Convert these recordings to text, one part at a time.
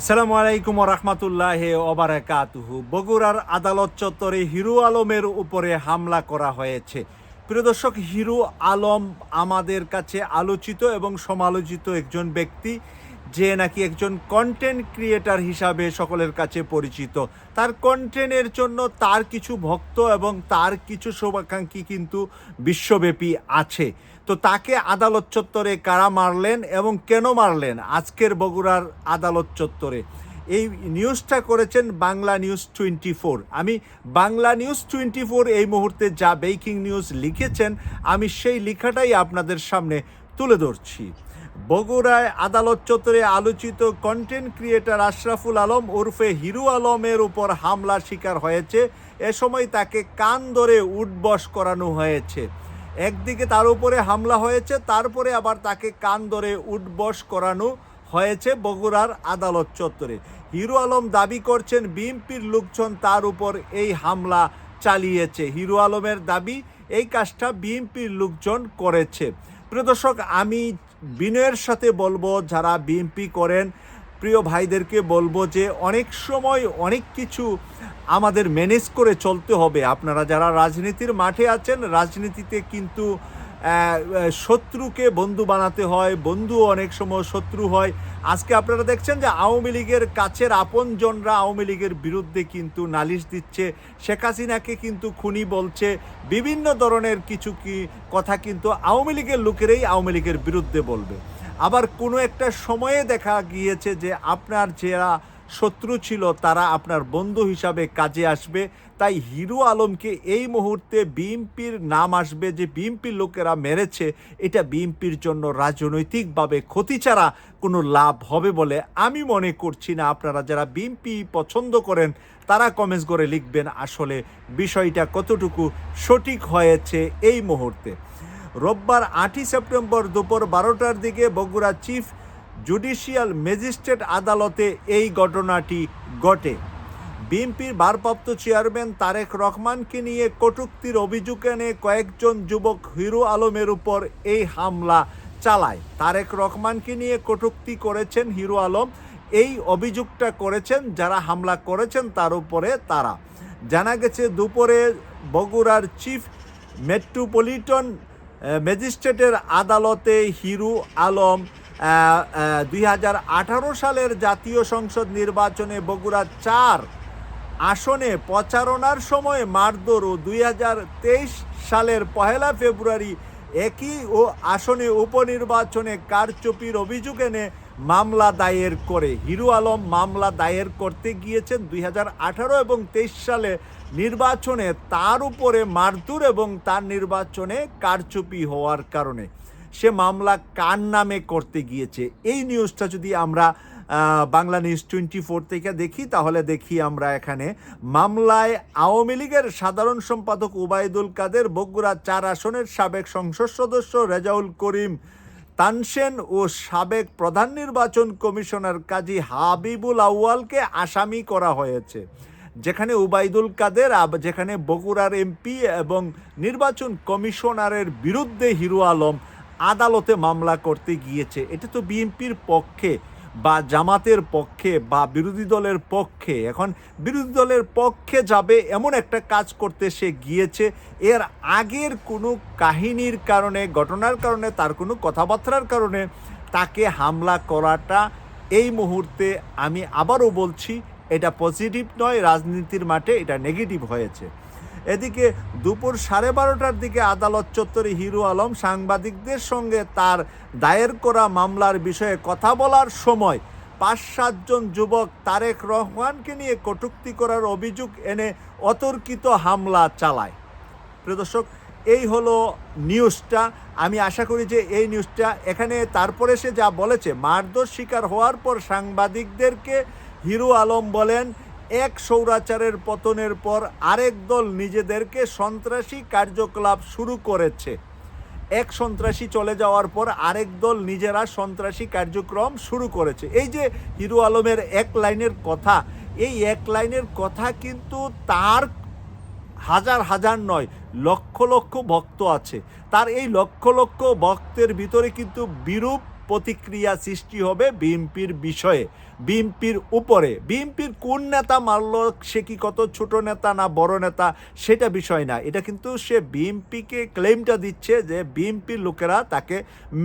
আসসালামু আলাইকুম রহমতুল্লাহ ওবারাকাতুহু বগুড়ার আদালত চত্বরে হিরু আলমের উপরে হামলা করা হয়েছে। প্রিয় দর্শক, হিরু আলম আমাদের কাছে আলোচিত এবং সমালোচিত একজন ব্যক্তি। যে নাকি একজন কন্টেন্ট ক্রিয়েটার হিসাবে সকলের কাছে পরিচিত। তার কন্টেন্টের জন্য তার কিছু ভক্ত এবং তার কিছু শুভাকাঙ্ক্ষী কিন্তু বিশ্বব্যাপী আছে। তো তাকে আদালত চত্বরে কারা মারলেন এবং কেন মারলেন? আজকের বগুড়ার আদালত চত্বরে। এই নিউজটা করেছেন বাংলা নিউজ টোয়েন্টি ফোর। আমি বাংলা নিউজ টোয়েন্টি ফোর এই মুহূর্তে যা ব্রেকিং নিউজ লিখেছেন, আমি সেই লেখাটাই আপনাদের সামনে তুলে ধরছি। বগুড়ায় আদালত চত্বরে আলোচিত কন্টেন্ট ক্রিয়েটার আশরাফুল আলম ওরফে হিরু আলমের উপর হামলার শিকার হয়েছে। এ সময় তাকে কান ধরে উঠবস করানো হয়েছে। একদিকে তার উপরে হামলা হয়েছে, তারপরে আবার তাকে কান ধরে উঠবস করানো হয়েছে বগুড়ার আদালত চত্বরে। হিরু আলম দাবি করছেন, বিএনপির লোকজন তার উপর এই হামলা চালিয়েছে। হিরু আলমের দাবি, এই কাজটা বিএনপির লোকজন করেছে। প্রিয় দর্শক, আমি বিনয়ের সাথে বলব, যারা বিএনপি করেন, প্রিয় ভাইদেরকে বলব যে অনেক সময় অনেক কিছু আমাদের ম্যানেজ করে চলতে হবে। আপনারা যারা রাজনীতির মাঠে আছেন, রাজনীতিতে কিন্তু শত্রুকে বন্ধু বানাতে হয় বন্ধু অনেক সময় শত্রু হয়। আজকে আপনারা দেখছেন যে আওয়ামী লীগের কাছের আপনজনরা আওয়ামী লীগের বিরুদ্ধে কিন্তু নালিশ দিচ্ছে। শেখ হাসিনাকে কিন্তু খুনি বলছে। বিভিন্ন ধরনের কিছু কি কথা কিন্তু আওয়ামী লীগের লোকেরাই আওয়ামী লীগের বিরুদ্ধে বলবে। আবার কোনো একটা সময়ে দেখা গিয়েছে যে আপনার যারা শত্রু ছিল, তারা আপনার বন্ধু হিসাবে কাজে আসবে। তাই হিরু আলমকে এই মুহূর্তে বিএনপির নাম আসবে যে বিএনপির লোকেরা মেরেছে। এটা বিএনপির জন্য রাজনৈতিকভাবে ক্ষতি ছাড়া কোনো লাভ হবে বলে আমি মনে করছি না। আপনারা যারা বিএনপি পছন্দ করেন, তারা কমেন্টস করে লিখবেন আসলে বিষয়টা কতটুকু সঠিক হয়েছে এই মুহূর্তে। রোববার আটই সেপ্টেম্বর দুপুর বারোটার দিকে বগুড়া চিফ জুডিশিয়াল ম্যাজিস্ট্রেট আদালতে এই ঘটনাটি ঘটে। বিএনপির ভারপ্রাপ্ত চেয়ারম্যান তারেক রহমানকে নিয়ে কটূক্তির অভিযোগ এনে কয়েকজন যুবক হিরো আলমের উপর এই হামলা চালায়। তারেক রহমানকে নিয়ে কটূক্তি করেছেন হিরো আলম। এই অভিযোগটা করেছেন, যারা হামলা করেছেন তার উপরে তারা। জানা গেছে, দুপুরে বগুড়ার চিফ মেট্রোপলিটন ম্যাজিস্ট্রেটের আদালতে হিরু আলম দুই হাজার আঠারো সালের জাতীয় সংসদ নির্বাচনে বগুড়া চার আসনে প্রচারণার সময় মারধর ও দুই হাজার তেইশ সালের পহেলা ফেব্রুয়ারি একই ও আসনে উপনির্বাচনে কারচুপির অভিযোগ এনে মামলা দায়ের করে। হিরু আলম মামলা দায়ের করতে গিয়েছেন দুই হাজার আঠারো এবং তেইশ সালে নির্বাচনে তার উপরে মারধর এবং তার নির্বাচনে কারচুপি হওয়ার কারণে। সে মামলা কার নামে করতে গিয়েছে? এই নিউজটা যদি আমরা বাংলা নিউজ টোয়েন্টি ফোর থেকে দেখি, তাহলে দেখি আমরা এখানে মামলায় আওয়ামী লীগের সাধারণ সম্পাদক উবায়দুল কাদের বগুড়া চার আসনের সাবেক সংসদ সদস্য রেজাউল করিম তানসেন ও সাবেক প্রধান নির্বাচন কমিশনার কাজী হাবিবুল আউয়ালকে আসামি করা হয়েছে। যেখানে উবাইদুল কাদের যেখানে বগুড়ার এমপি এবং নির্বাচন কমিশনারের বিরুদ্ধে হিরো আলম আদালতে মামলা করতে গিয়েছে। এটা তো বিএনপির পক্ষে বা জামাতের পক্ষে বা বিরোধী দলের পক্ষে। এখন বিরোধী দলের পক্ষে যাবে এমন একটা কাজ করতে সে গিয়েছে। এর আগের কোনো কাহিনীর কারণে, ঘটনার কারণে, তার কোনো কথাবার্তার কারণে তাকে হামলা করাটা এই মুহূর্তে আমি আবারও বলছি, এটা পজিটিভ নয়, রাজনীতির মাঠে এটা নেগেটিভ হয়েছে। এদিকে দুপুর সাড়ে বারোটার দিকে আদালত চত্বরে হিরু আলম সাংবাদিকদের সঙ্গে তার দায়ের করা মামলার বিষয়ে কথা বলার সময় পাঁচ সাতজন যুবক তারেক রহমানকে নিয়ে কটূক্তি করার অভিযোগ এনে অতর্কিত হামলা চালায়। প্রিয় দর্শক, এই হলো নিউজটা। আমি আশা করি যে এই নিউজটা এখানে তারপরে সে যা বলেছে, মারধর শিকার হওয়ার পর সাংবাদিকদেরকে হিরু আলম বলেন এক সৌরাচারের পতনের পর আরেক দল নিজেদেরকে সন্ত্রাসী কার্যকলাপ শুরু করেছে। এক সন্ত্রাসী চলে যাওয়ার পর আরেক দল নিজেরা সন্ত্রাসী কার্যক্রম শুরু করেছে। এই যে হিরো আলমের এক লাইনের কথা, এই এক লাইনের কথা কিন্তু তার হাজার হাজার নয়, লক্ষ লক্ষ ভক্ত আছে। তার এই লক্ষ লক্ষ ভক্তের ভিতরে কিন্তু বিরূপ প্রতিক্রিয়া সৃষ্টি হবে বিএনপির বিষয়ে। বিএনপির উপরে। বিএনপির কোন নেতা মারল, সে কি কত ছোট নেতা না বড় নেতা, সেটা বিষয় না। এটা কিন্তু সে বিএনপিকে ক্লেমটা দিচ্ছে যে বিএনপির লোকেরা তাকে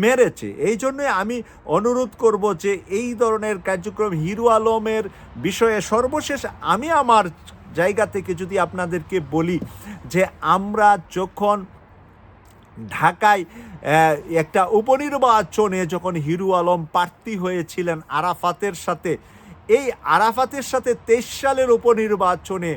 মেরেছে। এই জন্যে আমি অনুরোধ করব যে এই ধরনের কার্যক্রম হিরো আলমের বিষয়ে সর্বশেষ আমি আমার জায়গা থেকে যদি আপনাদেরকে বলি যে আমরা যখন ঢাকায় একটা উপনির্বাচনে যখন হিরু আলম প্রার্থী হয়েছিলেন আরাফাতের সাথে, এই আরাফাতের সাথে তেইশ সালের উপনির্বাচনে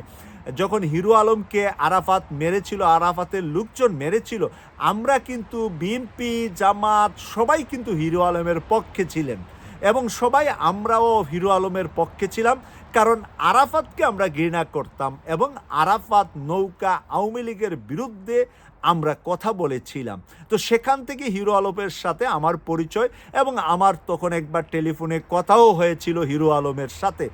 যখন হিরু আলমকে আরাফাত মেরেছিল, আরাফাতের লোকজন মেরেছিল, আমরা কিন্তু বিএনপি, জামাত সবাই কিন্তু হিরু আলমের পক্ষে ছিলেন। এবং সবাই আমরাও হিরো আলমের পক্ষে ছিলাম, কারণ আরাফাতকে আমরা ঘৃণা করতাম এবং আরাফাত নৌকা আওয়ামী লীগের বিরুদ্ধে আমরা কথা বলেছিলাম। তো সেখান থেকে হিরো আলমের সাথে আমার পরিচয় এবং আমার তখন একবার টেলিফোনে কথাও হয়েছিল হিরো আলমের সাথে।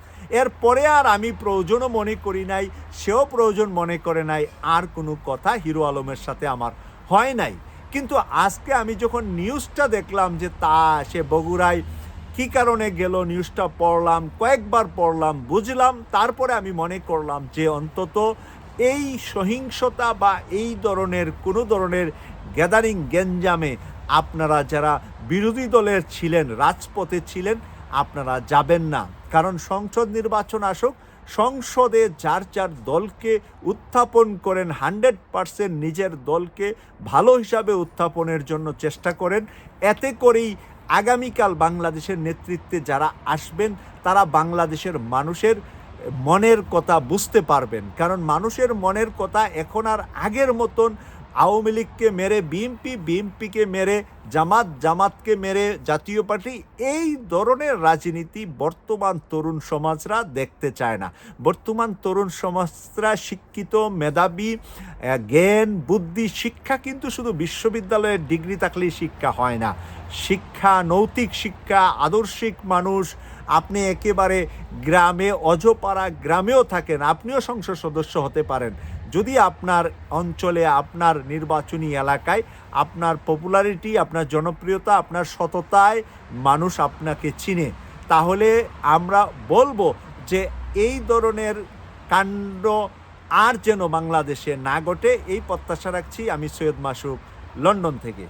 এরপরে আর আমি প্রয়োজনও মনে করি নাই, সেও প্রয়োজন মনে করে নাই, আর কোনো কথা হিরো আলমের সাথে আমার হয় নাই। কিন্তু আজকে আমি যখন নিউজটা দেখলাম যে তা, সে বগুড়ায় কি কারণে গেল নিউজটা পড়লাম, কয়েকবার পড়লাম, বুঝলাম, তারপরে আমি মনে করলাম যে অন্তত এই সহিংসতা বা এই ধরনের, কোনো ধরনের গ্যাদারিং গেঞ্জামে আপনারা যারা বিরোধী দলের ছিলেন, রাজপথে ছিলেন, আপনারা যাবেন না। কারণ সংসদ নির্বাচন আসুক, সংসদে যার যার দলকে উত্থাপন করেন, হান্ড্রেড পারসেন্ট নিজের দলকে ভালো হিসাবে উত্থাপনের জন্য চেষ্টা করেন, এতে করেই আগামীকাল বাংলাদেশের নেতৃত্বে যারা আসবেন, তারা বাংলাদেশের মানুষের মনের কথা বুঝতে পারবেন। কারণ মানুষের মনের কথা এখন আর আগের মতন আওয়ামী লীগকে মেরে, বিএনপি, বিএনপিকে মেরে, জামাত, জামাতকে মেরে জাতীয় পার্টি, এই ধরনের রাজনীতি বর্তমান তরুণ সমাজরা দেখতে চায় না। বর্তমান তরুণ সমাজরা শিক্ষিত, মেধাবী জ্ঞান, বুদ্ধি, শিক্ষা কিন্তু শুধু বিশ্ববিদ্যালয়ের ডিগ্রি থাকলেই শিক্ষা হয় না। শিক্ষা, নৈতিক শিক্ষা, আদর্শিক মানুষ, আপনি একেবারে গ্রামে, অজপাড়া গ্রামেও থাকেন, আপনিও সংসদ সদস্য হতে পারেন। যদি আপনার অঞ্চলে, আপনার নির্বাচনী এলাকায় আপনার পপুলারিটি আপনার জনপ্রিয়তা, আপনার সততায় মানুষ আপনাকে চিনে, তাহলে আমরা বলব যে এই ধরনের কাণ্ড আর যেন বাংলাদেশে না ঘটে, এই প্রত্যাশা রাখছি আমি সৈয়দ মাসুক লন্ডন থেকে।